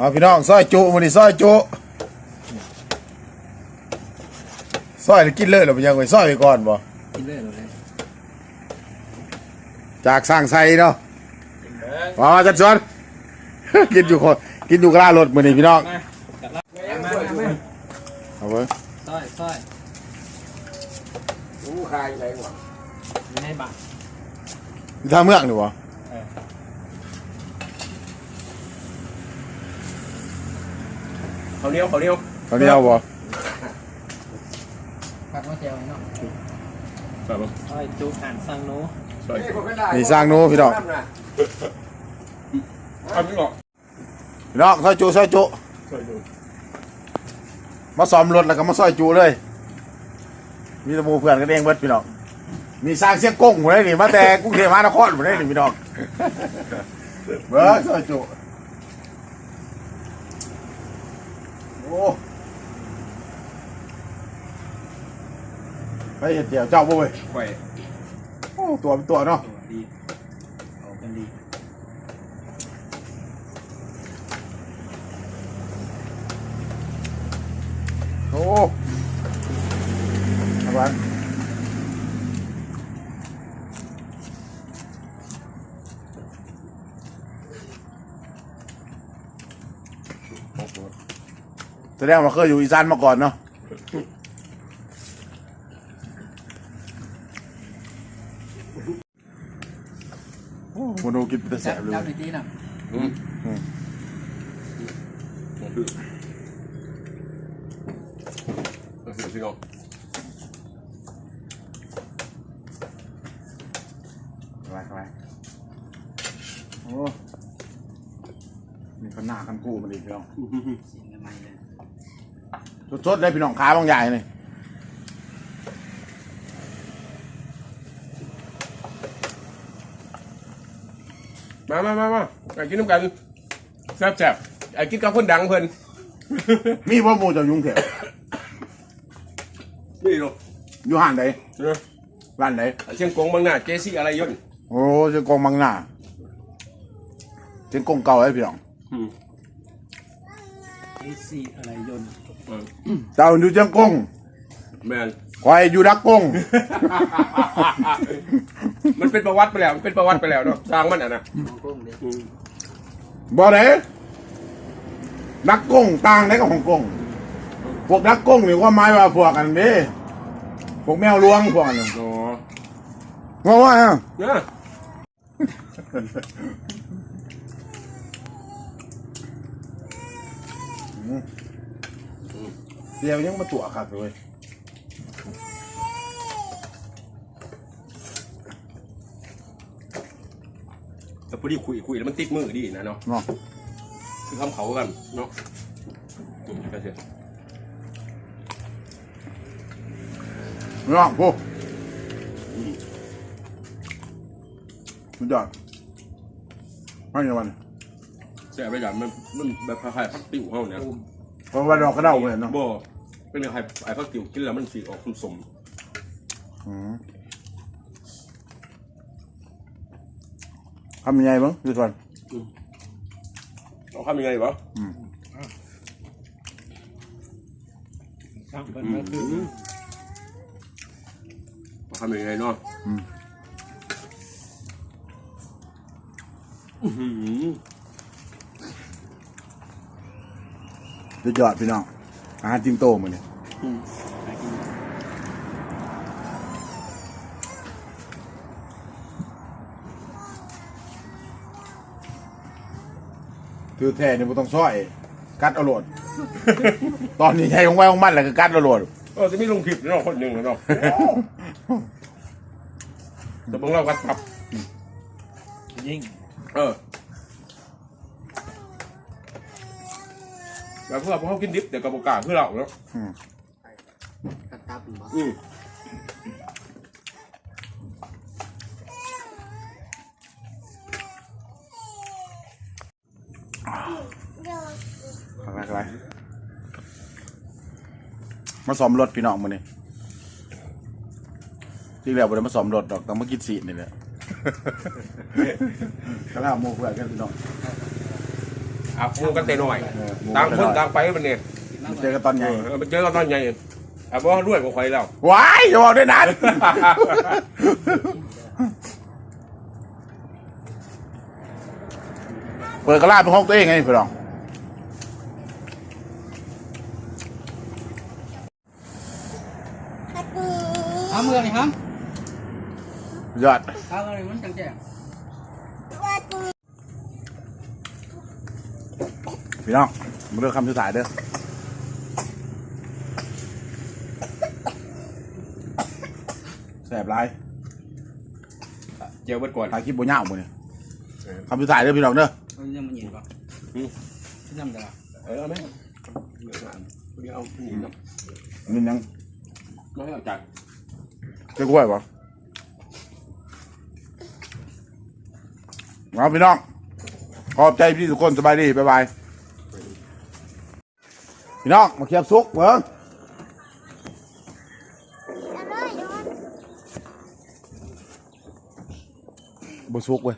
เอาพี่น้องซอยจุมาดิซอยจุซอยแล้วกินเลยเหรือเป็นยังไงซอยไปก่อนบ่กินเลยเหรอเลยจากสร้างไซเนาะมามาจัดสวนกินอยู่คนกินอยู่กลางรถมื้อนี้พี่น้องมาจัดละมามามาเอาเว้ยซอยซอยรู้คายอะไรวะอยู่ในบาทอยู่ทางเมืองนี่บ่ เขาเนี้ยวเขาเนี้ยวตอนนี้เอาบ่ปักมาเจียวให้เนาะใส่ปะซอยจุหันสังโนใส่นี่สร้างโน้พี่น้องทำไม่หรอกพี่น้องซอยจุซอยจุใส่ดูมาซ้อมรถแล้วก็มาซอยจุเลย มีแตะมูเพื่อนกันเองเบิดพี่น้องมีสร้างเสียงกงหมดเลยนี่มาแต่กรุงเทพมหานครหมดเลยนี่พี่น้องเบิดซอยจุ โอ้ไปเห็ดเดี่ยวเจ้าบ่เว้ยไปโอ้ตัวเป็นตัวเนาะดีเอากันดีโอ้ทำไม แสดงว่าเคยอยู่อีสานมาก่อนเนาะโอ้มโนกินเป็นแต่แสจับบเลยจับดีๆนะอืมอืมหมดดื้อเอาสิพี่น้องทำไมทำไมโอ้นี่ก็หน้าคันกู้มันอีกพี่น้องเสียงกันใหม่เลย สดๆเลยพี่น้องขาบางใหญ่เลยมามามามาไอ้กินน้ำกันแซ่บแซ่บไอ้กินกับคนดังเพิ่น มีพ่อหมูเจะยุงเถอะนี่ลูกอยู่ห้านไหนเนาะร้านไหนเชียงกงบางหน้าเจซี่อะไรย่นโอ้เจ้ากองบางหน้าเจ้ากงเก่าไอ้พี่น้อง อืม เอซีอะไรยนต์เออเจ้าอยู่เจ้ากงแมนคอยอยู่ดักกง มันเป็นประวัติไปแล้วมันเป็นประวัติไปแล้วเนาะสร้างมันอะนะมองกล้องเดียวอืมบ่ไหนดักกงต่างไหนกับของกง พวกดักกงนี่ว่าหมายว่าพวกกันเด้พวกแมวลวงพวกนั้นอ๋อว่าว่าฮะเนี่ย เดี๋ยวยังมาตัวครับเลยแต่พอดีคุยคุยแล้วมันติดมือดีนะเนาะเนาะคือคำเขากันเนาะอืมก็เถอะเนาะพวกสุดยอดไม่ยังวัน แซ่บไปอย่างมันมันแบบคล้ายๆพักติ๋วเฮาเนี่ยเพราะว่าดอกกระเด้าเลยเนาะบ่เป็นคล้ายๆไอ้พักติ๋วกินแล้วมันสีออกสมอืมทำยังไงบ้างดูก่อนๆเอาทำยังไงวะช่างเป็นอืก็คือมเอาทำยังไงเนาะอืมอื้อหือ สุดยอดพี่น้อง อาหารจิงโตมือเนี่ยอืมหากินถือแท้เนี่ยบ่ต้องซ้อย กัดเอาโหลด ตอนนี้ใช้ของไว้ของมันแล้วก็กัดเอาโหลดเออจะมีลงคลิปเนาะคนหนึ่งเนาะแต่เบิ่งเรากัดปับ ยิ่ง เออ แล้วเพื่อพวกเขากินดิบเดี๋ยวกับโอกาสเพื่อเราเนาะกระตับบ่อืมอะไรอะไรมาซ่อมรถพี่น้องมือนี่ที่แล้วบ่ได้มาซ่อมรถดอกต้องมากินสีนี่แหละ กระลาโมเพื่อนกันพี่น้อง อาบหมูกันแต่น้อยต่างคนต่างไปมันเนี่ยเจอกันตอนใหญ่เออไปเจอกันตอนใหญ่อาบว่าด้วยกว่าใครแล้วว้ายอย่าบอกด้วยนั้นเปิดกระลาเป็นห้องตัวเองไงพี่น้องทำเมืองนี่ครับยอดทำอะไรมันจังแจ้ง พี่น้องมาเรื่องคำสุดท้ายเด้อแสบไรเจียวเบิดก่อนถ่ายคลิปบนย่างบนเนี่ยคำสุดท้ายเด้อพี่น้องเด้อเขาจะมันเย็นปะที่ทำได้ปะเออเอาไหมเดี๋ยวเอาหนีเนาะนี่ยังไม่ให้เอาจัดเจ้ากล้วยปะมาพี่น้องขอบใจพี่ทุกคนสบายดีบ๊ายบาย พี่น้องมาเคียบซุกเบิ้งบซุกเว้ย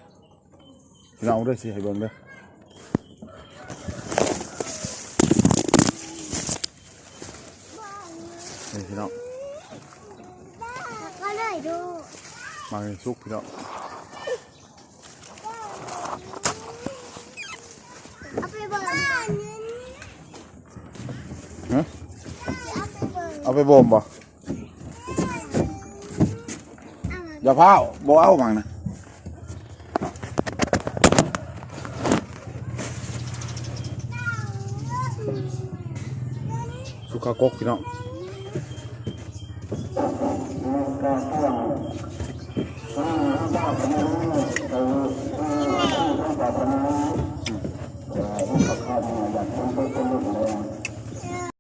พี่น้องเอาด้วยสิให้เบิ้งเด้อนี่พี่น้องก็เลยดูมาให้ซุกพี่น้อง เอาไปเบิร์น ฮะ เอาไปบ่มบ่อย่าพ้าบ่เอาบังนะสุขากกพี่น้อง